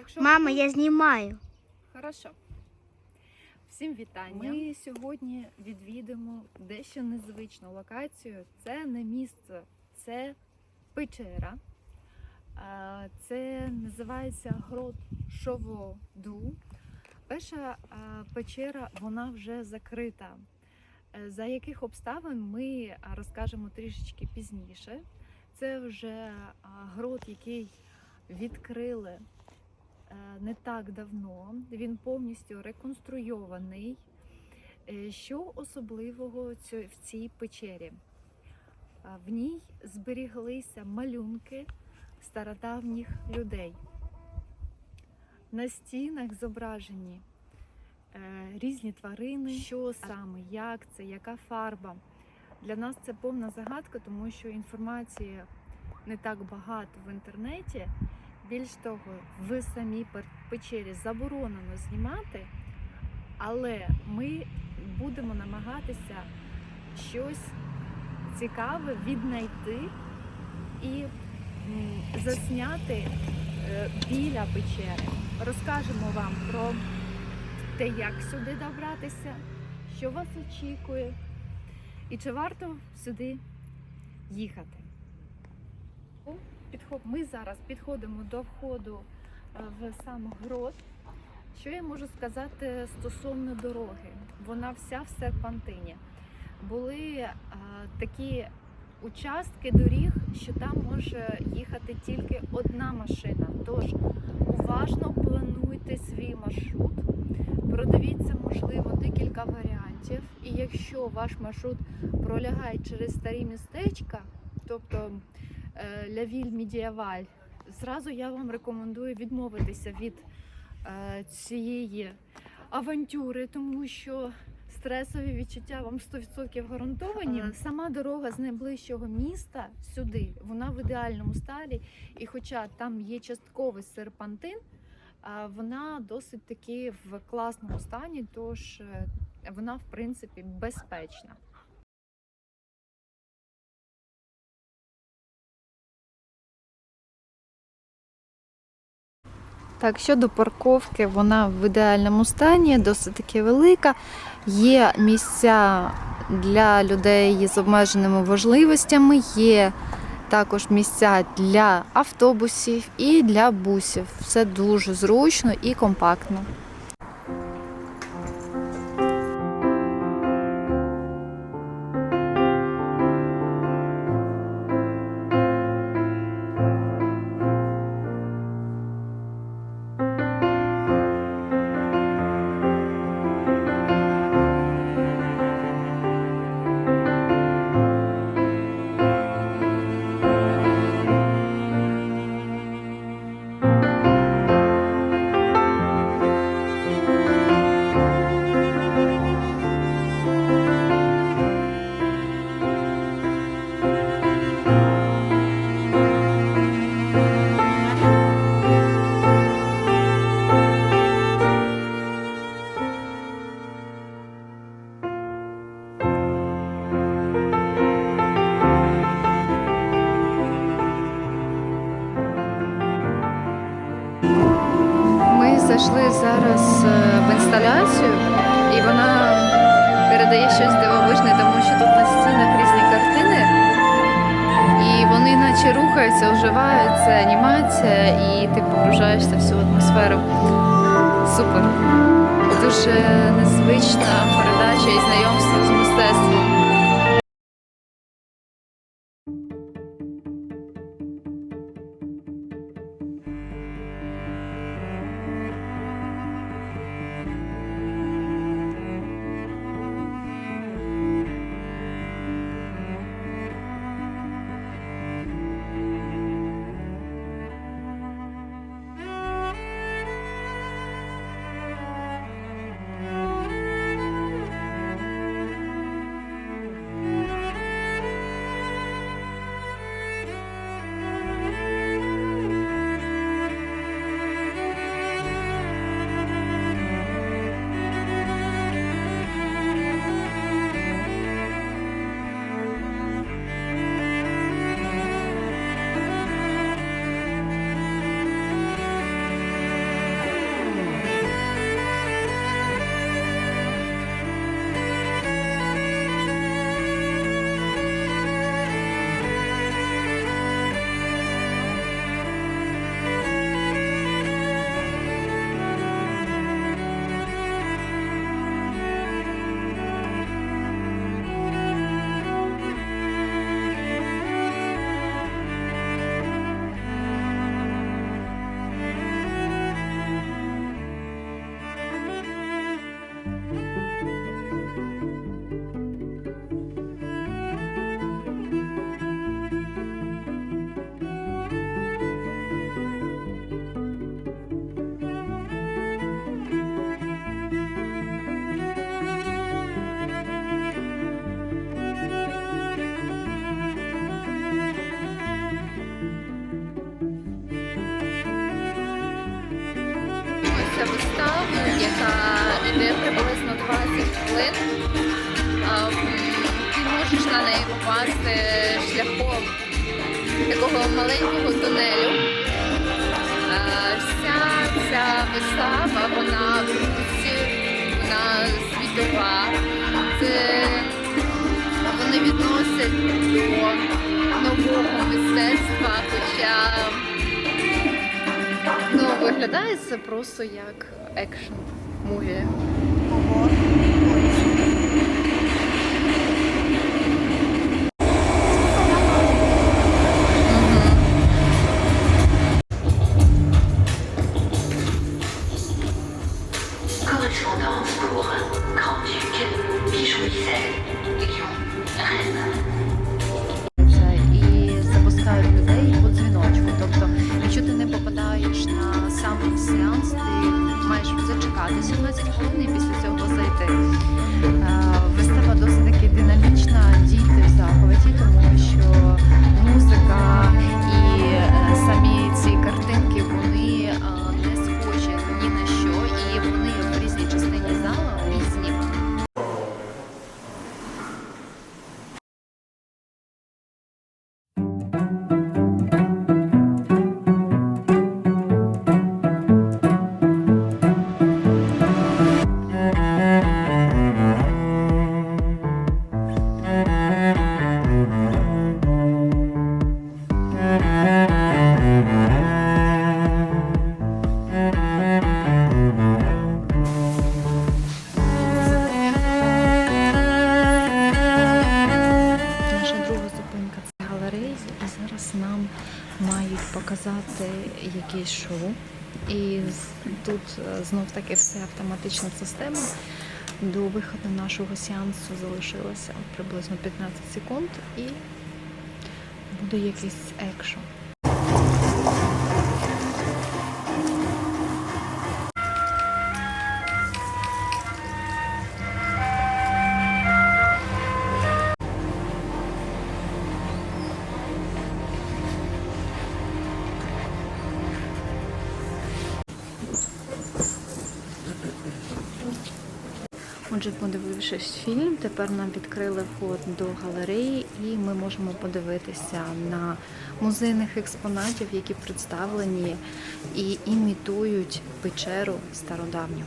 Якщо Мама, я знімаю. Хорошо. Всім вітання. Ми сьогодні відвідимо дещо незвичну локацію. Це не місце, це печера. Це називається Грот Шоводу. Перша печера вона вже закрита. Е, За яких обставин ми розкажемо трішечки пізніше. Це вже грот, який відкрили не так давно. Він повністю реконструйований. Е, Що особливого в цій печері? В ній зберіглися малюнки стародавніх людей. На стінах зображені е, різні тварини, що саме, як це, яка фарба. Для нас це повна загадка, тому що інформації не так багато в інтернеті. Більш того, в самій печері заборонено знімати, але ми будемо намагатися щось цікаве віднайти і засняти е, біля печери. Розкажемо вам про те, як сюди добратися, що вас очікує, і чи варто сюди їхати. Підход- Ми зараз підходимо до входу е, в сам грот. Що я можу сказати стосовно дороги? Вона вся в серпантині. Були е, такі участки доріг, що там може їхати тільки одна машина. Тож уважно плануйте свій маршрут, продивіться, можливо, декілька варіантів. І якщо ваш маршрут пролягає через старі містечка, тобто Лявіль Мідіаваль, зразу я вам рекомендую відмовитися від е, цієї авантюри, тому що стресові відчуття вам 100% гарантовані. Е, Сама дорога з найближчого міста сюди, вона в ідеальному стані, і хоча там є частковий серпантин, вона досить таки в класному стані, тож е, вона в принципі безпечна. Так, щодо парковки, вона в ідеальному стані, досить таки велика. Є місця для людей з обмеженими можливостями, є також місця для автобусів і для бусів. Все дуже зручно і компактно. Вони рухається, оживаються, анімація, і ти погружаєшся в цю атмосферу. Супер. Дуже незвична передача і знайомство з мистецтвом. Хвилин. Ти можеш на неї попасти шляхом такого маленького тунелю. Вся ця вистава, вона в русі, вона світова. Це вони відносять до нового мистецтва, хоча ну, виглядає це просто як екшн муві. Caen-Bourg, Caen-Duc, Bijoux-Isère, Rennes. І запускають людей по дзвіночку. Тобто, якщо ти не попадаєш на сам сеанс, ти маєш зачекати 17 хвилин і після цього зайти. Таки все автоматична система. До виходу нашого сеансу залишилося приблизно 15 секунд і буде якийсь екшн. Отже, подивившись фільм, тепер нам відкрили вход до галереї, і ми можемо подивитися на музейних експонатів, які представлені і імітують печеру стародавню.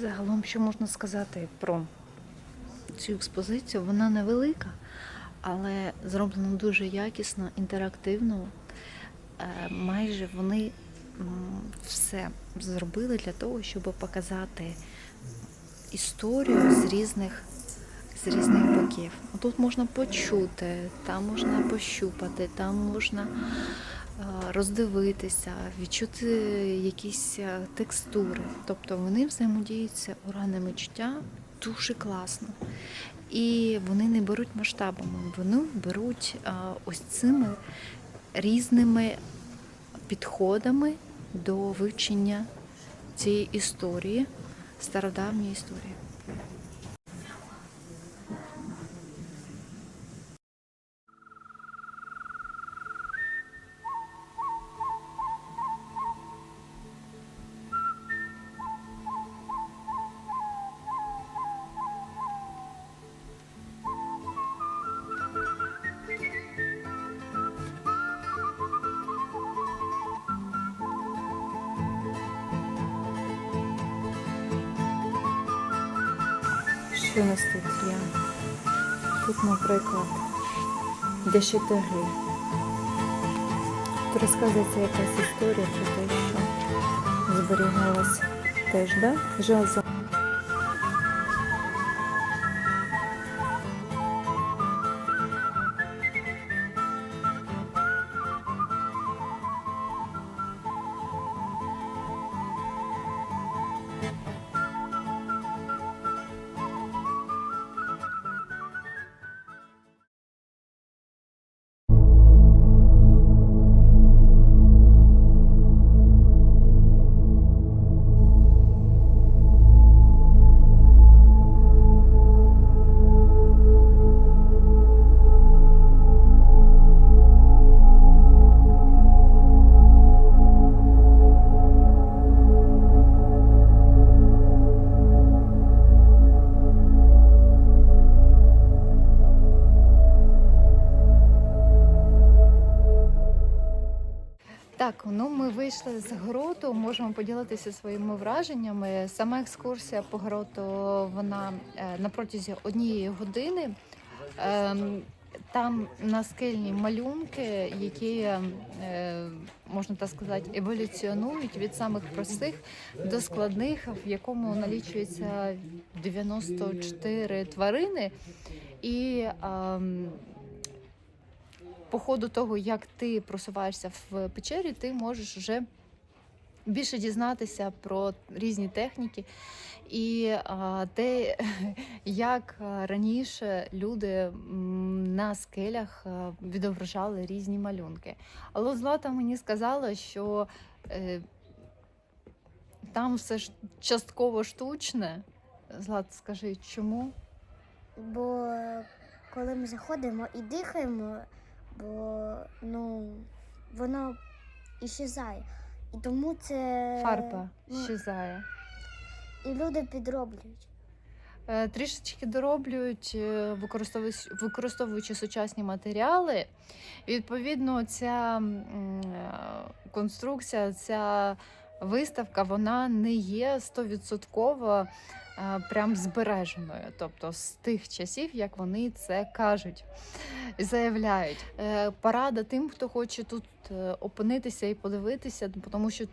Загалом, що можна сказати про цю експозицію, вона невелика, але зроблена дуже якісно, інтерактивно. Е, Майже вони все зробили для того, щоб показати історію з різних, з різних боків. Тут можна почути, там можна пощупати, там можна роздивитися, відчути якісь е, текстури. Тобто вони взаємодіються органами чуття дуже класно. І вони не беруть масштабами, вони беруть е, ось цими різними підходами до вивчення цієї історії, стародавньої історії. Що у тут є? Тут, наприклад, дешетери. Тут розказується якась історія про те, що зберігалась теж, да? Жаза. Так, ну ми вийшли з гроту, можемо поділитися своїми враженнями. Сама екскурсія по гроту вона е, на протязі однієї години. Ем, Там наскельні малюнки, які е, можна так сказати, еволюціонують від самих простих до складних, в якому налічується 94 тварини. І ем, по ходу того, як ти просуваєшся в печері, ти можеш вже більше дізнатися про різні техніки і те, як раніше люди на скелях відображали різні малюнки. Але Злата мені сказала, що е, там все ж частково штучне. Злата, скажи, чому? Бо коли ми заходимо і дихаємо, бо ну, воно іщезає. І тому це Фарба ну, щезає. і люди підроблюють. Е, Трішечки дороблюють, е, використовуючи, використовуючи сучасні матеріали. Відповідно, ця е, конструкція, ця виставка, вона не є стовідсотково е, прям збереженою. Тобто з тих часів, як вони це кажуть, заявляють. Е, Порада тим, хто хоче тут е, опинитися і подивитися, тому що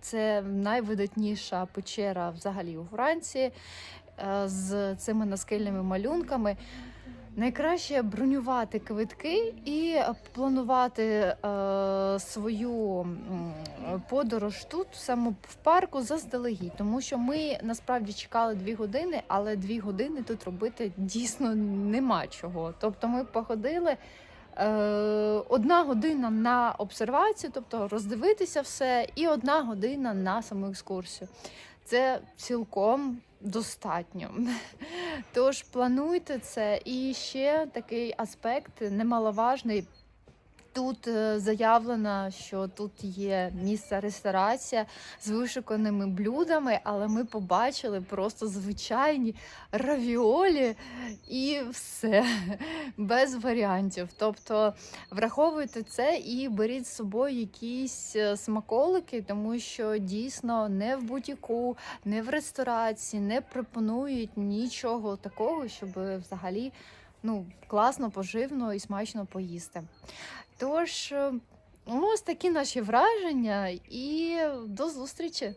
це найвидатніша печера взагалі у Франції з цими наскельними малюнками. Найкраще бронювати квитки і планувати е, свою подорож тут, саме в парку, заздалегідь, тому що ми насправді чекали дві години, але дві години тут робити дійсно нема чого. Тобто ми походили. Е, одна година на обсервацію, тобто роздивитися все, і одна година на саму екскурсію. Це цілком достатньо. Тож плануйте це. І ще такий аспект немаловажний. Тут е, заявлено, що тут є місце ресторація з вишуканими блюдами, але ми побачили просто звичайні равіолі і все без варіантів. Тобто враховуйте це і беріть з собою якісь е, смаколики, тому що дійсно не в бутіку, не в ресторації не пропонують нічого такого, щоб взагалі ну, класно, поживно і смачно поїсти. Тож, е, ось такі наші враження, і до зустрічі!